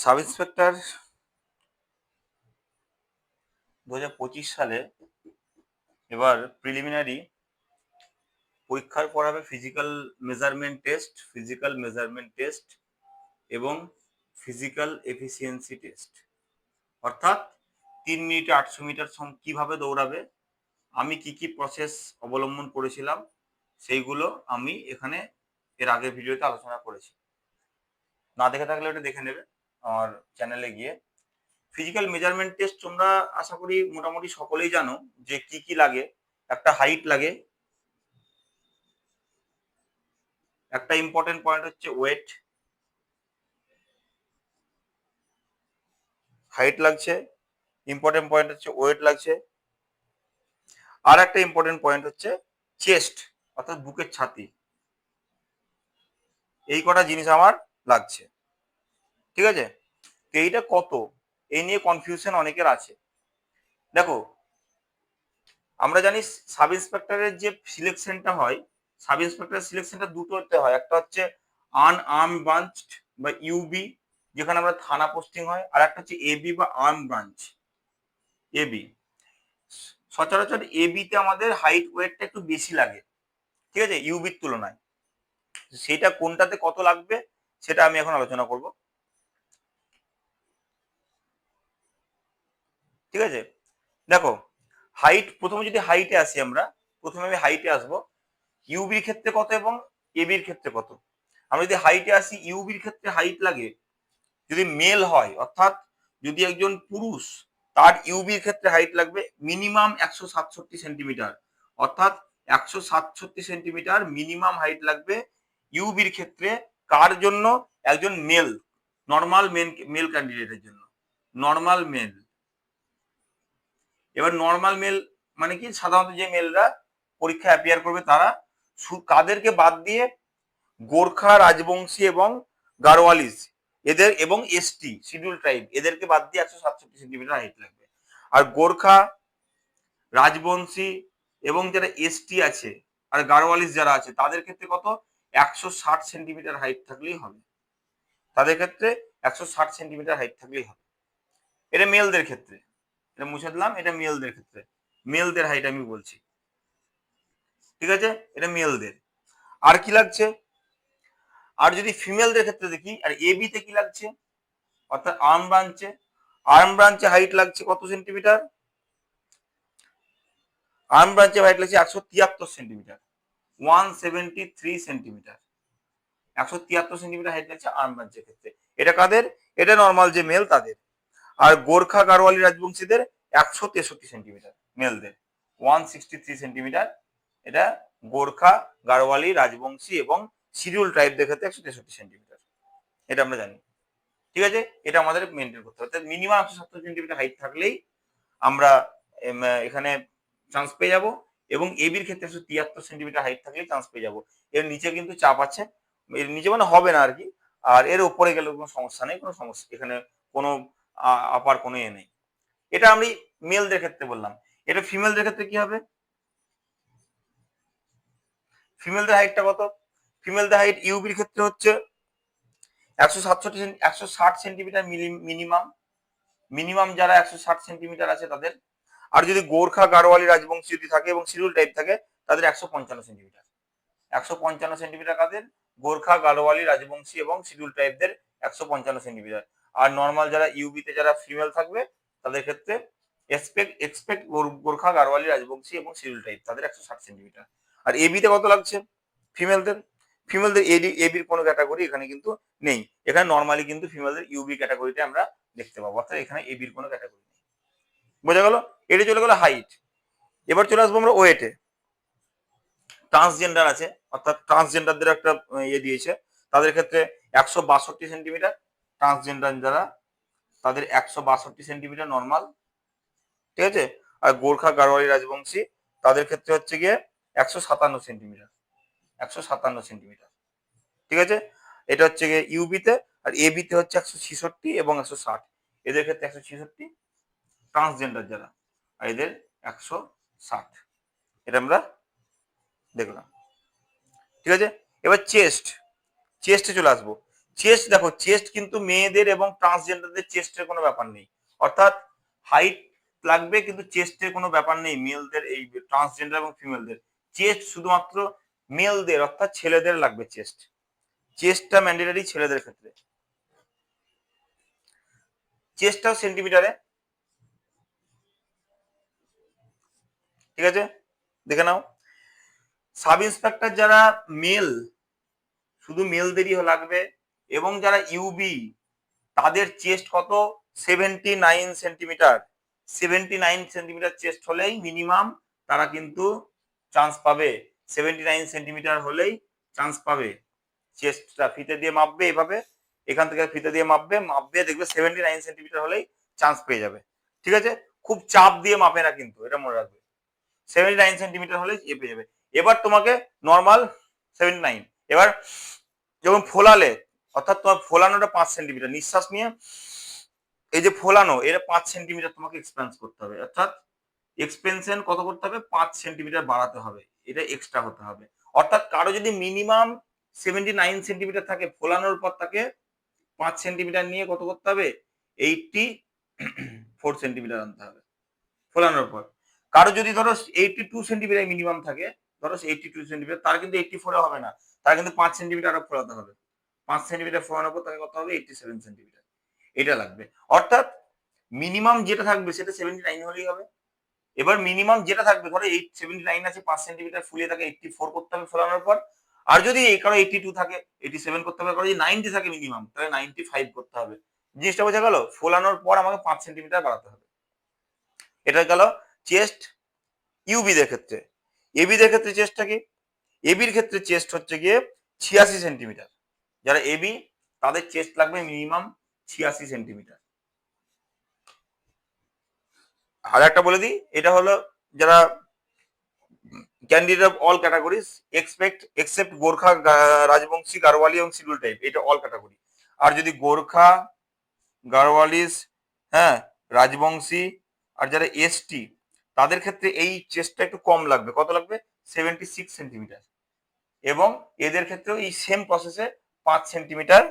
Sub inspector দু হাজার পঁচিশ সালে এবার প্রিলিমিনারি পরীক্ষার পর হবে physical measurement test physical measurement test এবং ফিজিক্যাল এফিসিয়েন্সি টেস্ট অর্থাৎ তিন মিনিটে আটশো মিটার সম কীভাবে দৌড়াবে, আমি কি কি প্রসেস অবলম্বন করেছিলাম, সেইগুলো আমি এখানে এর আগের ভিডিওতে আলোচনা করেছি। না দেখে থাকলে ওটা দেখে নেবে। আমার চ্যানেলে গিয়ে। ফিজিক্যাল মেজারমেন্ট টেস্ট তোমরা আশা করি মোটামুটি সকলেই জানো যে কি কি লাগে, একটা হাইট লাগে। একটা ইম্পর্টেন্ট পয়েন্ট হচ্ছে ওয়েট হাইট লাগছে ইম্পর্টেন্ট পয়েন্ট হচ্ছে ওয়েট লাগছে। আর একটা ইম্পর্টেন্ট পয়েন্ট হচ্ছে চেস্ট অর্থাৎ বুকের ছাতি। এই কটা জিনিস আমার লাগছে। ঠিক আছে? তো এইটা কত? এই নিয়ে কনফিউশন অনেকের আছে। দেখো, আমরা জানি সাব ইন্সপেক্টরের যে সিলেকশনটা হয় সাব ইন্সপেক্টরের সিলেকশনটা দুটোতে হয়। একটা হচ্ছে আন আর্ম ব্রাঞ্চ বা ইউবি যেখানে আমরা থানা পোস্টিং হয়, আর একটা হচ্ছে এবি বা আর্ম ব্রাঞ্চ এবি সচরাচর এবিতে আমাদের হাইট ওয়েটটা একটু বেশি লাগে। ঠিক আছে? ইউবির তুলনায়। সেটা কোনটাতে কত লাগবে, সেটা আমি এখন আলোচনা করব। ঠিক আছে? দেখো হাইট প্রথমে যদি হাইটে আসি আমরা, প্রথমে আমি হাইটে আসব। ইউবির ক্ষেত্রে কত এবং এবির ক্ষেত্রে কত? আমরা যদি হাইটে আসি ইউবির ক্ষেত্রে হাইট লাগে, যদি মেল হয়, অর্থাৎ যদি একজন পুরুষ, তার ইউবির ক্ষেত্রে হাইট লাগবে মিনিমাম একশো সাতষট্টি সেন্টিমিটার অর্থাৎ একশো সাতষট্টি সেন্টিমিটার মিনিমাম হাইট লাগবে ইউবির ক্ষেত্রে কার জন্য? একজন মেল নর্মাল মেন মেল ক্যান্ডিডেটের জন্য। নর্মাল মেল এবার নর্মাল মেল মানে কি? সাধারণত যে মেলরা পরীক্ষা অ্যাপিয়ার করবে তারা কাদেরকে বাদ দিয়ে গোর্খা, রাজবংশী এবং গারোয়ালিস এদের এবং এসটি শিডিউল ট্রাইব এদেরকে বাদ দিয়ে একশো সাতষট্টি সেন্টিমিটার হাইট লাগবে। আর গোর্খা, রাজবংশী এবং যারা এসটি আছে আর গারোয়ালিস যারা আছে, তাদের ক্ষেত্রে কত? একশো ষাট সেন্টিমিটার হাইট থাকলেই হবে। তাদের ক্ষেত্রে একশো ষাট সেন্টিমিটার হাইট থাকলেই হবে। এটা মেলদের ক্ষেত্রে। এটা মুছে দিলাম, এটা মেলদের ক্ষেত্রে। মেলদের হাইট আমি বলছি। ঠিক আছে? এটা মেলদের আর কি লাগছে? আর যদি ফিমেলদের ক্ষেত্রে দেখি, আর এবি তে কি লাগছে? অর্থাৎ আর্ম ব্রাঞ্চে আর্ম ব্রাঞ্চে হাইট লাগছে কত সেন্টিমিটার আর্ম ব্রাঞ্চে হাইট লাগছে একশো তিয়াত্তর centimetre one seventy three centimetre একশো তিয়াত্তর সেন্টিমিটার হাইট লাগছে আর্ম ব্রাঞ্চের ক্ষেত্রে। এটা কাদের? এটা নর্মাল যে মেল তাদের। আর গোর্খা গারোয়ালি রাজবংশীদের একশো তেষট্টি সেন্টিমিটার, মেলদের। ওয়ান সিক্সটি থ্রি সেন্টিমিটার এটা গোর্খা গারোয়ালি রাজবংশী এবং শিডিউল ট্রাইবদের ক্ষেত্রে একশো তেষট্টি সেন্টিমিটার। এটা আমরা জানি। ঠিক আছে? এটা আমাদের মেনটেন করতে হবে। মিনিমাম একশো সত্তর সেন্টিমিটার হাইট থাকলেই আমরা এখানে চান্স পেয়ে যাব এবং এবির ক্ষেত্রে একশো তিয়াত্তর সেন্টিমিটার হাইট থাকলেই চান্স পেয়ে যাব। এর নিচে কিন্তু চাপ আছে। এর নিচে মানে হবে না আর কি। আর এর উপরে গেলে কোনো সমস্যা নেই, কোনো সমস্যা এখানে কোনো আপার কোনো এ নেই। এটা আমি মেলদের ক্ষেত্রে বললাম। এটা ফিমেলদের ক্ষেত্রে কি হবে? ফিমেলদের হাইটটা কত? ফিমেলদের হাইট ইউবির ক্ষেত্রে হচ্ছে একশো সাতষট্টি একশো ষাট সেন্টিমিটার মিনিমাম মিনিমাম যারা একশো ষাট সেন্টিমিটার আছে তাদের। আর যদি গোর্খা গারোয়ালি রাজবংশী যদি থাকে এবং শিডিউল টাইপ থাকে, তাদের একশো পঞ্চান্ন সেন্টিমিটার একশো পঞ্চান্ন সেন্টিমিটার কাদের? গোর্খা গারোয়ালি রাজবংশী এবং শিডিউল টাইপদের একশো পঞ্চান্ন সেন্টিমিটার আর নর্মাল যারা ইউবিতে যারা ফিমেল থাকবে, তাদের ক্ষেত্রে এক্সপেক্ট এক্সপেক্ট গোর্খা, গারোয়ালি, রাজবংশী এবং শিডিউল টাইপ তাদের একশো ষাট সেন্টিমিটার আর এবিতে কত লাগছে? ফিমেলদের ফিমেলদের এডি এবির কোনো ক্যাটাগরি এখানে কিন্তু নেই। এখানে নর্মালি কিন্তু ফিমেলদের ইউবি ক্যাটাগরিতে আমরা দেখতে পাবো, অর্থাৎ এখানে এবির কোনো ক্যাটাগরি নেই। বোঝা গেল? এটা চলে গেল হাইট এবার চলে আসব আমরা ওয়েটে ট্রান্সজেন্ডার আছে, অর্থাৎ ট্রান্সজেন্ডারদের একটা ইয়ে দিয়েছে। তাদের ক্ষেত্রে একশো বাষট্টি সেন্টিমিটার ট্রান্সজেন্ডার যারা, তাদের একশো বাষট্টি সেন্টিমিটার নর্মাল ঠিক আছে? আর গোর্খা গারোয়ালি রাজবংশী, তাদের ক্ষেত্রে হচ্ছে গিয়ে একশো সাতান্ন সেন্টিমিটার একশো সাতান্ন সেন্টিমিটার ঠিক আছে? এটা হচ্ছে গিয়ে ইউবিতে আর এবিতে হচ্ছে একশো ছেষট্টি এবং একশো ষাট। এদের ক্ষেত্রে একশো ছেষট্টি ট্রান্সজেন্ডার যারা, আর এদের একশো ষাট। এটা আমরা দেখলাম। ঠিক আছে? এবার চেস্ট চেস্টে চলে আসব। চেস্ট দেখো চেস্ট কিন্তু মেয়েদের এবং ট্রান্সজেন্ডারদের চেস্টের কোনো ব্যাপার নেই। অর্থাৎ হাইট লাগবে কিন্তু চেস্টের কোনো ব্যাপার নেই মেলদের এই ট্রান্সজেন্ডার এবং ফিমেলদের চেস্ট শুধুমাত্র মেলদের অর্থাৎ ছেলেদের লাগবে চেস্ট চেস্টটা ম্যান্ডেটারি ছেলেদের ক্ষেত্রে। চেস্টটাও সেন্টিমিটারে ঠিক আছে? দেখে নাও। সাব ইন্সপেক্টর যারা মেল শুধু মেলদেরই লাগবে। এবং যারা ইউবি তাদের চেস্ট কত? Seventy nine centimetre seventy nine centimetre chest হলেই মিনিমাম তারা কিন্তু চান্স পাবে। সেভেন্টি নাইন সেন্টিমিটার হলেই চান্স পাবে। চেস্টটা ফিতে দিয়ে মাপবে এভাবে। এখান থেকে ফিতে দিয়ে মাপবে। মাপবে, দেখবে সেভেন্টি নাইন সেন্টিমিটার হলেই চান্স পেয়ে যাবে। ঠিক আছে? খুব চাপ দিয়ে মাপে না কিন্তু, এটা মনে রাখবে। সেভেন্টি নাইন সেন্টিমিটার হলে এ পেয়ে যাবে। এবার তোমাকে নর্মাল সেভেন্টি নাইন এবার যখন ফোলালে অর্থাৎ তোমার ফোলানোটা পাঁচ সেন্টিমিটার নিঃশ্বাস নিয়ে এই যে ফোলানো, এটা পাঁচ সেন্টিমিটার তোমাকে এক্সপেন্স করতে হবে। অর্থাৎ এক্সপেনশন কত করতে হবে? পাঁচ সেন্টিমিটার বাড়াতে হবে। এটা এক্সট্রা হতে হবে। অর্থাৎ কারও যদি মিনিমাম সেভেন্টি নাইন সেন্টিমিটার থাকে, ফোলানোর পর তাকে পাঁচ সেন্টিমিটার নিয়ে কত করতে হবে? এইটটি ফোর সেন্টিমিটার আনতে হবে ফোলানোর পর। কারও যদি ধরো এইটটি টু সেন্টিমিটার মিনিমাম থাকে, ধরো এইটটি টু সেন্টিমিটার তার কিন্তু এইটটি ফোরে হবে না। তার কিন্তু পাঁচ সেন্টিমিটার আরও ফোলাতে হবে। পাঁচ সেন্টিমিটার ফোলানোর পর তাকে কত হবে? Eighty seven centimetre. এটা লাগবে। অর্থাৎ মিনিমাম যেটা থাকবে সেটা সেভেন্টি নাইন হলেই হবে। এবার মিনিমাম যেটা থাকবে, ধরো এইট সেভেন্টি নাইন আছে, পাঁচ সেন্টিমিটার ফুলিয়ে তাকে এইটটি ফোর করতে হবে ফোলানোর পর। আর যদি এই কারও এইটটি টু থাকে এইটি সেভেন করতে হবে কারও যদি নাইনটি থাকে মিনিমাম তাহলে নাইনটি ফাইভ করতে হবে। জিনিসটা বোঝা গেল? ফোলানোর পর আমাকে পাঁচ সেন্টিমিটার বাড়াতে হবে। এটা গেল চেস্ট ইউবিদের ক্ষেত্রে। এবিদের ক্ষেত্রে চেস্টটা কি? এবির ক্ষেত্রে চেস্ট হচ্ছে গিয়ে ছিয়াশি সেন্টিমিটার। যারা এবি তাদের চেস্ট লাগবে মিনিমাম ছিয়াশি সেন্টিমিটার আর একটা বলে দিই, এটা হলো যারা candidate of all categories expect except Gorkha Rajbanshi Garhwali এবং শিডিউল টাইপ এটা অল ক্যাটাগরি আর যদি গোর্খা গারওয়ালিস হ্যাঁ রাজবংশী আর যারা এসটি তাদের ক্ষেত্রে এই চেস্টটা একটু কম লাগবে। কত লাগবে? সেভেন্টি সিক্স সেন্টিমিটার এবং এদের ক্ষেত্রেও এই সেম প্রসেসে পাঁচ সেন্টিমিটার,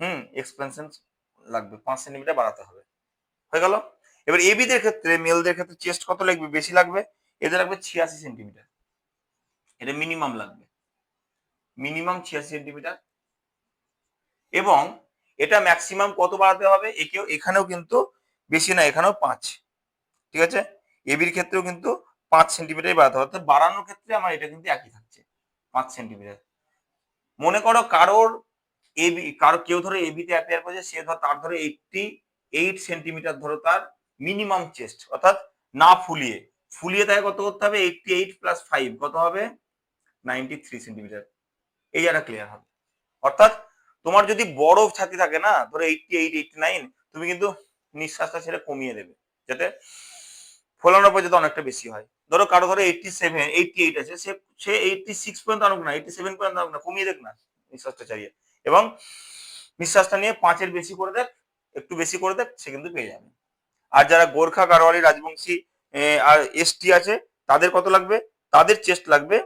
হুম এক্সপেনশন লাগবে। পাঁচ সেন্টিমিটার বাড়াতে হবে। হয়ে গেল? এবার এবিদের ক্ষেত্রে মেলদের ক্ষেত্রে চেস্ট কত লাগবে? বেশি লাগবে? এদের লাগবে ছিয়াশি সেন্টিমিটার। এটা মিনিমাম লাগবে। মিনিমাম ছিয়াশি সেন্টিমিটার। এবং এটা ম্যাক্সিমাম কত বাড়াতে হবে? একেও এখানেও কিন্তু বেশি না, এখানেও পাঁচ। ঠিক আছে? এবির ক্ষেত্রেও কিন্তু পাঁচ সেন্টিমিটারই বাড়াতে হবে। অর্থাৎ বাড়ানোর ক্ষেত্রে আমার এটা কিন্তু একই থাকছে, পাঁচ সেন্টিমিটার। মনে করো কারোর এবি কারও কেউ ধরো এবিতে অ্যাপিয়ার করেছে, সে ধর তার ধরো এইটটি এইট সেন্টিমিটার ধরো তার মিনিমাম চেস্ট অর্থাৎ না ফুলিয়ে। ফুলিয়ে তাকে কত করতে হবে? এইটটি এইট প্লাস ফাইভ কত হবে? নাইনটি থ্রি সেন্টিমিটার এই একটা ক্লিয়ার হবে। অর্থাৎ তোমার যদি বড় ছাতি থাকে না, ধরো এইটটি এইট এইটটি নাইন তুমি কিন্তু নিঃশ্বাসটা সেটা কমিয়ে দেবে, যাতে ফোলানোর পর যাতে অনেকটা বেশি হয়। ধরো কারও ধরো এইটটি সেভেন এইটটি এইট আছে, সে সে এইটটি সিক্স পর্যন্ত আনুক না এইটটি সেভেন পর্যন্ত আনুক না, কমিয়ে দেখ না নিঃশ্বাসটা চালিয়ে এবং নিঃশ্বাসটা নিয়ে পাঁচের বেশি করে দেখ, একটু বেশি করে দেখ, সে কিন্তু পেয়ে যাবে। আর যারা গোর্খা গারোয়ালি, রাজবংশী আর এসটি আছে, তাদের কত লাগবে? তাদের চেস্ট লাগবে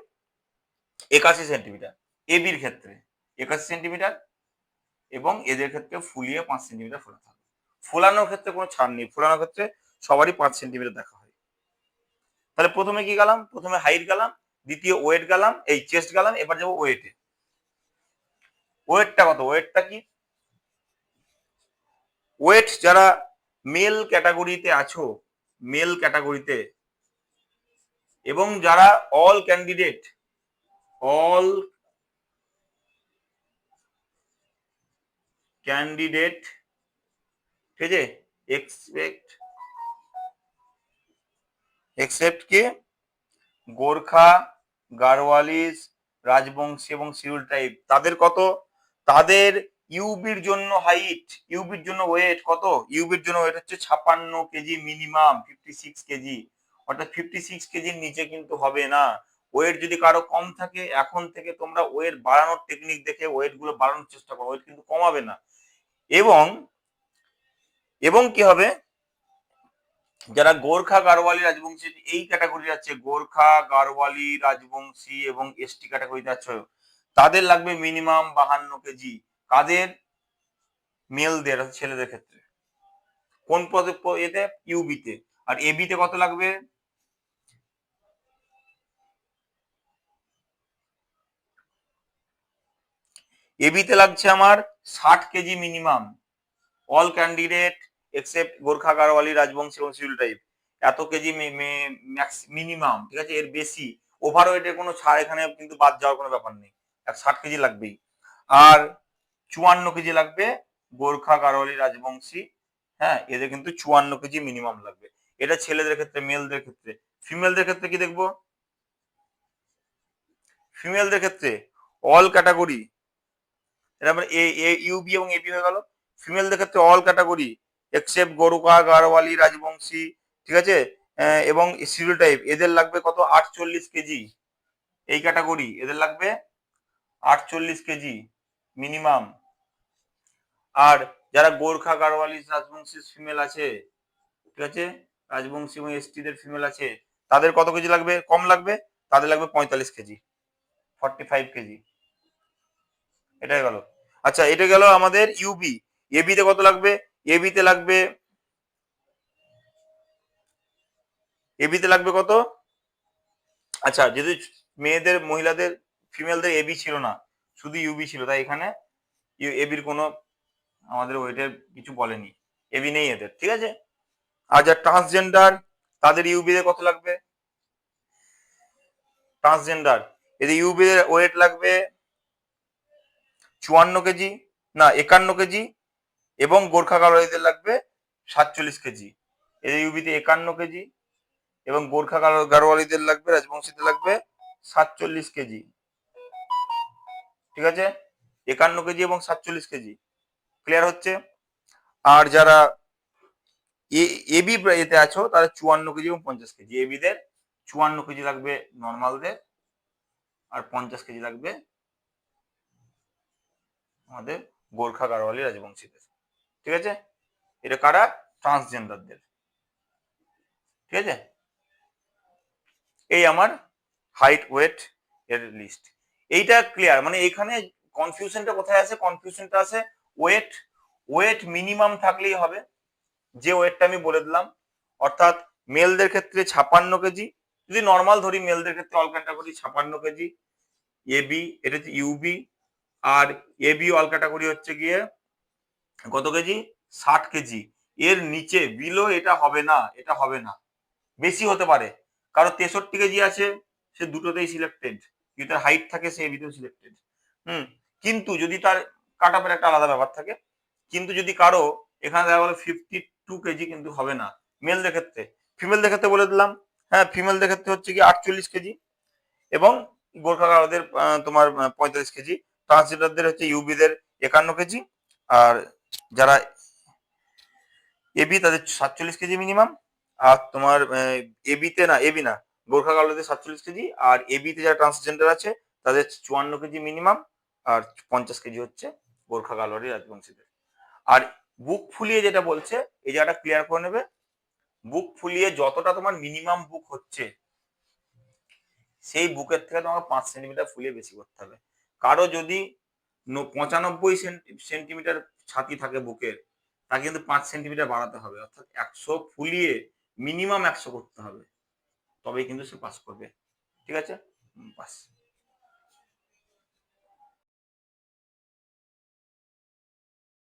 একাশি সেন্টিমিটার এবির ক্ষেত্রে একাশি সেন্টিমিটার এবং এদের ক্ষেত্রে ফুলিয়ে পাঁচ সেন্টিমিটার ফোলাতে হবে ফোলানোর ক্ষেত্রে কোনো ছাড় নেই, ফোলানোর ক্ষেত্রে সবারই পাঁচ সেন্টিমিটার দেখা হয়। তাহলে প্রথমে কি গেলাম? প্রথমে হাইট গেলাম, দ্বিতীয় ওয়েট গেলাম, এই চেস্ট গেলাম, এবার যাব ওয়েটে। ওয়েটটা কত? ওয়েটটা কি? ওয়েট যারা মেল ক্যাটাগরিতে আছো মেল ক্যাটাগরিতে এবং যারা অল ক্যান্ডিডেট অল ক্যান্ডিডেট ঠিক আছে? এক্সপেক্ট এক্সেপ্ট কি? গোর্খা, গারওয়ালিস, রাজবংশী এবং শিডিউল টাইপ তাদের কত? তাদের ইউবির জন্য হাইট ইউবির জন্য ওয়েট কত? ইউবির জন্য ওয়েট হচ্ছে ছাপান্ন KG minimum fifty six KG. অর্থাৎ ফিফটি সিক্স কেজির নিচে কিন্তু হবে না। ওয়েট যদি কারও কম থাকে, এখন থেকে তোমরা ওয়েট বাড়ানোর টেকনিক দেখে ওয়েটগুলো বাড়ানোর চেষ্টা করো ওয়েট কিন্তু কমাবে না। এবং এবং কি হবে? যারা গোর্খা গারওয়ালি রাজবংশী, এই ক্যাটাগরি আছে গোর্খা গারওয়ালি রাজবংশী এবং এসটি ক্যাটাগরিতে আছে। তাদের লাগবে মিনিমাম বাহান্ন কেজি কাদের? মেলদের ছেলেদের ক্ষেত্রে। কোন পদে এতে? ইউবিতে আর এবিতে কত লাগবে? এবিতে লাগছে আমার ষাট KG minimum all candidate except Gorkha Garhwali Rajbanshi এবং শিডিউল টাইপ এত কেজি মিনিমাম ঠিক আছে? এর বেশি। ওভার ওয়েটের কোনো ছাড় এখানে কিন্তু বাদ যাওয়ার কোনো ব্যাপার নেই। ষাট কেজি লাগবেই। আর চুয়ান্ন কেজি লাগবে গোর্খা গারওয়ালি রাজবংশী হ্যাঁ এদের কিন্তু চুয়ান্ন কেজি মিনিমাম লাগবে। এটা ছেলেদের ক্ষেত্রে মেলদের ক্ষেত্রে। ফিমেলদের ক্ষেত্রে কি দেখব? ফিমেলদের ক্ষেত্রে অল ক্যাটাগরি এটা আমরা এ ইউবি এবং এবি হয়ে গেল। ফিমেলদের ক্ষেত্রে all category except Gorkha Garhwali Rajbanshi, ঠিক আছে? এবং সিরিয়াল টাইপ এদের লাগবে কত? আটচল্লিশ কেজি। এই ক্যাটাগরি এদের লাগবে আটচল্লিশ কেজি মিনিমাম আর যারা গোর্খা গারওয়ালি রাজবংশী ফিমেল আছে, ঠিক আছে? রাজবংশী এবং এসটিদের ফিমেল আছে, তাদের কত কেজি লাগবে? কম লাগবে? তাদের লাগবে পঁয়তাল্লিশ কেজি ফর্টি ফাইভ কেজি। এটা গেল। আচ্ছা এটা গেল আমাদের ইউবি এবিতে কত লাগবে? এবিতে লাগবে এবিতে লাগবে কত? আচ্ছা যদি মেয়েদের, মহিলাদের ফিমেলদের এবি ছিল না, শুধু ইউবি ছিল। তাই এখানে এবির কোনো আমাদের ওয়েটের কিছু বলেনি। এবি নেই এদের, ঠিক আছে? আর যা ট্রান্সজেন্ডার তাদের ইউবিতে কত লাগবে? ট্রান্সজেন্ডার এদের ইউবিদের ওয়েট লাগবে চুয়ান্ন কেজি, না, একান্ন কেজি, এবং গোর্খা গারোয়ালিদের লাগবে সাতচল্লিশ কেজি। এদের ইউবিতে একান্ন কেজি, এবং গোর্খা গারো- গারোয়ালিদের লাগবে, রাজবংশীদের লাগবে সাতচল্লিশ কেজি। ঠিক আছে? একান্ন কেজি এবং সাতচল্লিশ কেজি। ক্লিয়ার হচ্ছে? আর যারা এবি এতে আছো, তারা চুয়ান্ন কেজি এবং পঞ্চাশ কেজি। এবিদের চুয়ান্ন কেজি লাগবে নর্মালদের, আর পঞ্চাশ কেজি লাগবে আমাদের গোর্খা গারওয়ালি রাজবংশীদের। ঠিক আছে? এটা কারা? ট্রান্সজেন্ডারদের। ঠিক আছে? এই আমার হাইট, ওয়েট এর লিস্ট। এইটা ক্লিয়ার মানে এখানে কনফিউশনটা কোথায় আছে? কনফিউশনটা আছে ওয়েট ওয়েট মিনিমাম থাকলেই হবে। যে ওয়েটটা আমি বলে দিলাম, অর্থাৎ মেলদের ক্ষেত্রে ছাপান্ন কেজি, যদি নর্মাল ধরি মেলদের ক্ষেত্রে অল ক্যাটাগরি ছাপান্ন কেজি এবি এটা হচ্ছে ইউবি আর এবি অল ক্যাটাগরি হচ্ছে গিয়ে কত কেজি? ষাট কেজি। এর নিচে বিলো এটা হবে না, এটা হবে না। বেশি হতে পারে। কারও তেষট্টি কেজি আছে, সে দুটোতেই সিলেক্টেড যদি তার হাইট থাকে সে এবিতেও সিলেক্টেড হুম, কিন্তু যদি তার কাট আপের একটা আলাদা ব্যাপার থাকে, কিন্তু যদি কারও এখানে দেখা গেলো ফিফটি টু কেজি কিন্তু হবে না মেলদের ক্ষেত্রে। ফিমেলদের ক্ষেত্রে বলে দিলাম হ্যাঁ ফিমেলদের ক্ষেত্রে হচ্ছে কি আটচল্লিশ কেজি এবং গোর্খা গারোদের তোমার পঁয়তাল্লিশ কেজি। ট্রান্সজেন্ডারদের হচ্ছে ইউবিদের একান্ন কেজি আর যারা এবি তাদের সাতচল্লিশ কেজি মিনিমাম আর তোমার এবিতে না এবি না গোর্খা গারোদের সাতচল্লিশ কেজি, আর এবিতে যারা ট্রান্সজেন্ডার আছে, তাদের চুয়ান্ন কেজি মিনিমাম আর পঞ্চাশ কেজি হচ্ছে গোর্খা গালোয়ারি রাজবংশীদের। আর বুক ফুলিয়ে যেটা বলছে, এই জায়গাটা ক্লিয়ার করে নেবে। বুক ফুলিয়ে যতটা তোমার মিনিমাম বুক হচ্ছে, সেই বুকের থেকে তোমাকে পাঁচ সেন্টিমিটার ফুলিয়ে বেশি করতে হবে। কারও যদি পঁচানব্বই সেন্টিমিটার ছাতি থাকে বুকের, তাকে কিন্তু পাঁচ সেন্টিমিটার বাড়াতে হবে। অর্থাৎ একশো ফুলিয়ে মিনিমাম একশো করতে হবে। তবেই কিন্তু সে পাস করবে। ঠিক আছে? পাস